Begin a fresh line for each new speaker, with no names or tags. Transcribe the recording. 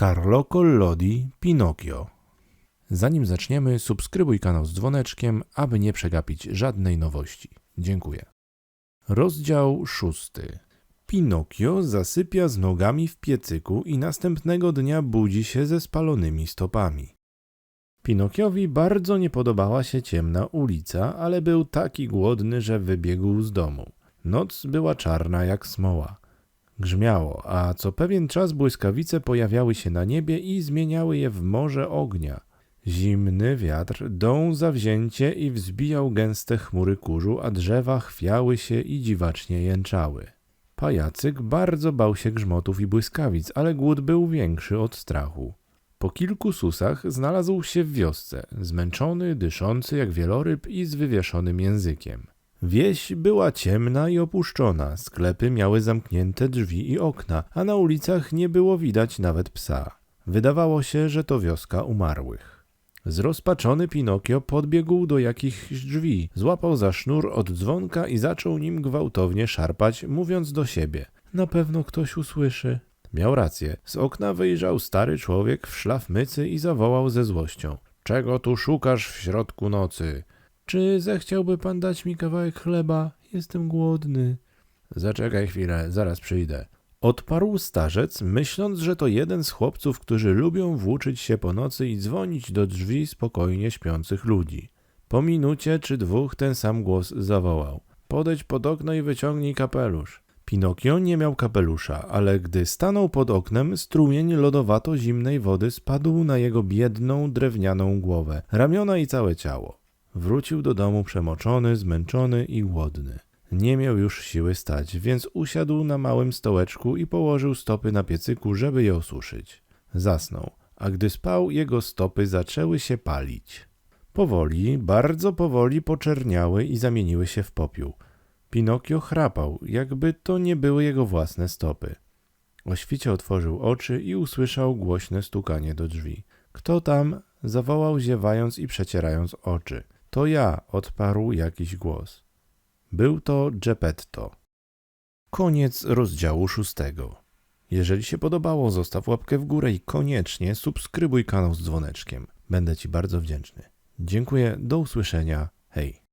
Carlo Collodi Pinocchio. Zanim zaczniemy, subskrybuj kanał z dzwoneczkiem, aby nie przegapić żadnej nowości. Dziękuję. Rozdział szósty. Pinokio zasypia z nogami w piecyku i następnego dnia budzi się ze spalonymi stopami. Pinokiowi bardzo nie podobała się ciemna ulica, ale był taki głodny, że wybiegł z domu. Noc była czarna jak smoła. Grzmiało, a co pewien czas błyskawice pojawiały się na niebie i zmieniały je w morze ognia. Zimny wiatr dął zawzięcie i wzbijał gęste chmury kurzu, a drzewa chwiały się i dziwacznie jęczały. Pajacyk bardzo bał się grzmotów i błyskawic, ale głód był większy od strachu. Po kilku susach znalazł się w wiosce, zmęczony, dyszący jak wieloryb i z wywieszonym językiem. Wieś była ciemna i opuszczona, sklepy miały zamknięte drzwi i okna, a na ulicach nie było widać nawet psa. Wydawało się, że to wioska umarłych. Zrozpaczony Pinokio podbiegł do jakichś drzwi, złapał za sznur od dzwonka i zaczął nim gwałtownie szarpać, mówiąc do siebie: Na pewno ktoś usłyszy. Miał rację. Z okna wyjrzał stary człowiek w szlafmycy i zawołał ze złością: Czego tu szukasz w środku nocy? Czy zechciałby pan dać mi kawałek chleba? Jestem głodny. Zaczekaj chwilę, zaraz przyjdę. Odparł starzec, myśląc, że to jeden z chłopców, którzy lubią włóczyć się po nocy i dzwonić do drzwi spokojnie śpiących ludzi. Po minucie czy dwóch ten sam głos zawołał. Podejdź pod okno i wyciągnij kapelusz. Pinokio nie miał kapelusza, ale gdy stanął pod oknem, strumień lodowato-zimnej wody spadł na jego biedną, drewnianą głowę, ramiona i całe ciało. Wrócił do domu przemoczony, zmęczony i głodny. Nie miał już siły stać, więc usiadł na małym stołeczku i położył stopy na piecyku, żeby je osuszyć. Zasnął, a gdy spał, jego stopy zaczęły się palić. Powoli, bardzo powoli poczerniały i zamieniły się w popiół. Pinokio chrapał, jakby to nie były jego własne stopy. O świcie otworzył oczy i usłyszał głośne stukanie do drzwi. Kto tam? zawołał ziewając i przecierając oczy. To ja, odparł jakiś głos. Był to Geppetto. Koniec rozdziału szóstego. Jeżeli się podobało, zostaw łapkę w górę i koniecznie subskrybuj kanał z dzwoneczkiem. Będę Ci bardzo wdzięczny. Dziękuję, do usłyszenia. Hej.